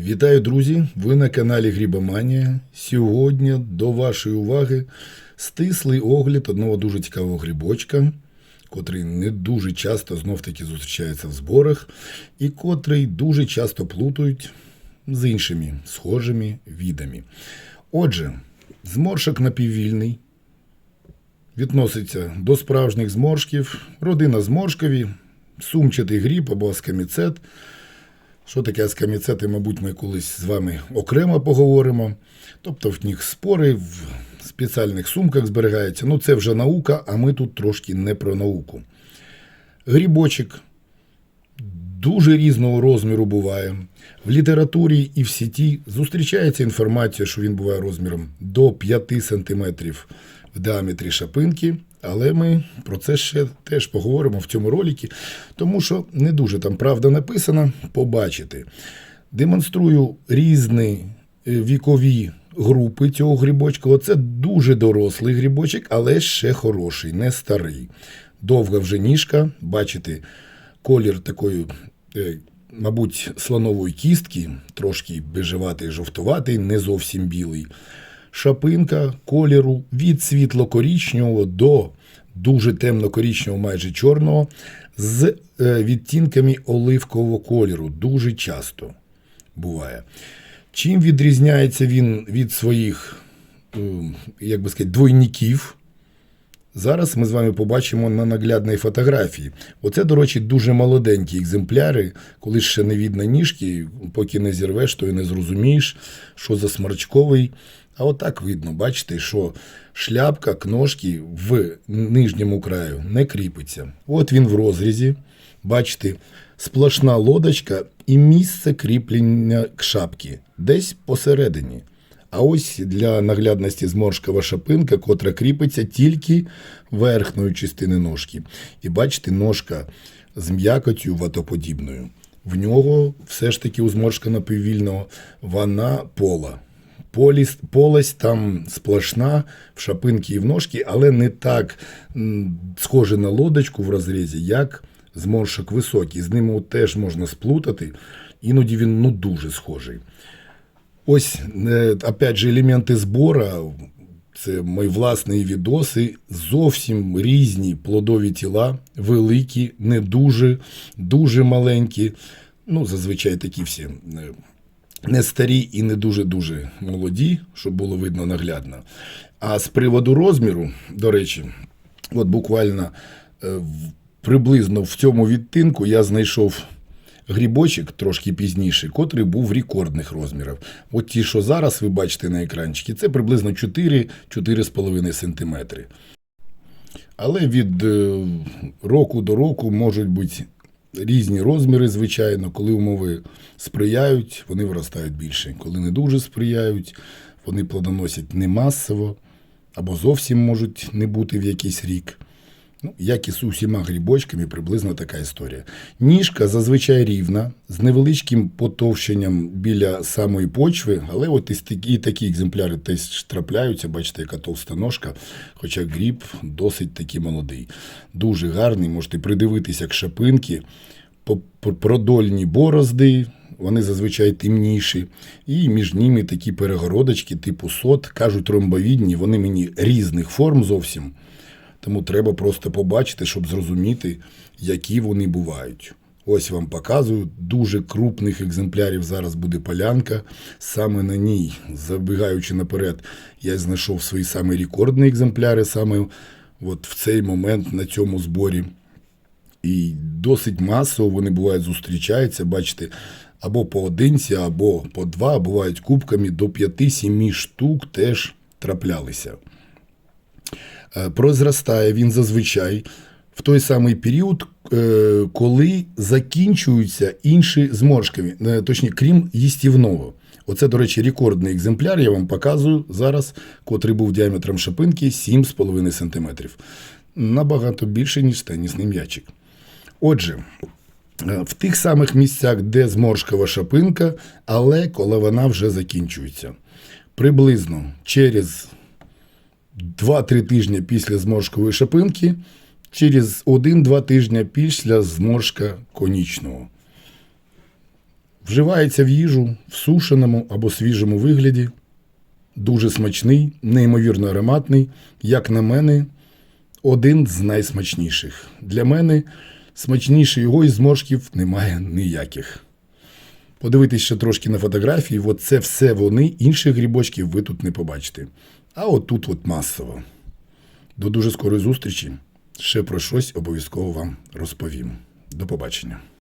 Вітаю, друзі! Ви на каналі Грібоманія. Сьогодні до вашої уваги стислий огляд одного дуже цікавого грибочка, котрий не дуже часто знов-таки зустрічається в зборах, і котрий дуже часто плутають з іншими схожими відами. Отже, зморшок напіввільний відноситься до справжніх зморшків, родина зморшкові, сумчатий гріб або аскаміцет. Що таке аскаміцети, мабуть, ми колись з вами окремо поговоримо. Тобто в них спори в спеціальних сумках зберігаються. Ну, це вже наука, а ми тут трошки не про науку. Грібочок дуже різного розміру буває. В літературі і в сіті зустрічається інформація, що він буває розміром до 5 см в діаметрі шапинки. Але ми про це ще теж поговоримо в цьому роликі, тому що не дуже там правда написана. Побачите. Демонструю різні е, вікові групи цього грибочка. Оце дуже дорослий грибочок, але ще хороший, не старий. Довга вже ніжка, бачите, колір такої, е, мабуть, слонової кістки, трошки бежеватий, жовтуватий, не зовсім білий шапинка кольору від світло-корічнього до дуже темно-корічнього, майже чорного, з е, відтінками оливкового кольору. Дуже часто буває. Чим відрізняється він від своїх, е, як би сказати, двойників? Зараз ми з вами побачимо на наглядній фотографії. Оце, до речі, дуже молоденькі екземпляри, коли ще не видно ніжки, поки не зірвеш, то і не зрозумієш, що за сморчковий. А отак видно, бачите, що шляпка кножки в нижньому краю не кріпиться. От він в розрізі. Бачите, сплошна лодочка і місце кріплення к шапки десь посередині. А ось для наглядності зморшкова шапинка, котра кріпиться тільки верхньої частини ножки. І бачите, ножка з м'якотю ватоподібною. В нього все ж таки у зморшка напіввільного вона пола. Поліс, полость там сплошна в шапинки і в ножки, але не так схоже на лодочку в розрізі, як зморшок високий. З ним теж можна сплутати. Іноді він ну, дуже схожий. Ось, е, опять же, елементи збора. Це мої власні відоси, зовсім різні плодові тіла, великі, не дуже, дуже маленькі. Ну, зазвичай такі всі е, не старі і не дуже-дуже молоді, щоб було видно наглядно. А з приводу розміру, до речі, от буквально е, приблизно в цьому відтинку я знайшов грібочок трошки пізніше, котрий був рекордних розмірів. От ті, що зараз ви бачите на екранчикі, це приблизно 4-4,5 см. Але від е, року до року можуть бути різні розміри, звичайно. Коли умови сприяють, вони виростають більше. Коли не дуже сприяють, вони плодоносять не масово або зовсім можуть не бути в якийсь рік. Ну, як і з усіма грибочками, приблизно така історія. Ніжка зазвичай рівна, з невеличким потовщенням біля самої почви, але от і такі, екземпляри теж трапляються, бачите, яка товста ножка, хоча гріб досить таки молодий. Дуже гарний, можете придивитися як шапинки, продольні борозди, вони зазвичай темніші, і між ними такі перегородочки, типу сот, кажуть ромбовідні, вони мені різних форм зовсім. Тому треба просто побачити, щоб зрозуміти, які вони бувають. Ось вам показую. Дуже крупних екземплярів зараз буде полянка. Саме на ній, забігаючи наперед, я знайшов свої самі рекордні екземпляри саме от в цей момент на цьому зборі. І досить масово вони бувають зустрічаються, бачите, або поодинці, або по два, бувають кубками до 5-7 штук теж траплялися. Е, Прозростає він зазвичай в той самий період, е, коли закінчуються інші зморшки, е, точніше, крім їстівного. Оце, до речі, рекордний екземпляр, я вам показую зараз, котрий був діаметром шапинки 7,5 см. Набагато більше, ніж тенісний м'ячик. Отже, в тих самих місцях, де зморшкова шапинка, але коли вона вже закінчується. Приблизно через 2-3 тижні після зморшкової шапинки, через 1-2 тижні після зморшка конічного. Вживається в їжу в сушеному або свіжому вигляді. Дуже смачний, неймовірно ароматний. Як на мене, один з найсмачніших. Для мене смачніше його із зморшків немає ніяких. Подивитись ще трошки на фотографії, от це все вони, інших грибочків ви тут не побачите. А отут, от масово. До дуже скорої зустрічі. Ще про щось обов'язково вам розповім. До побачення.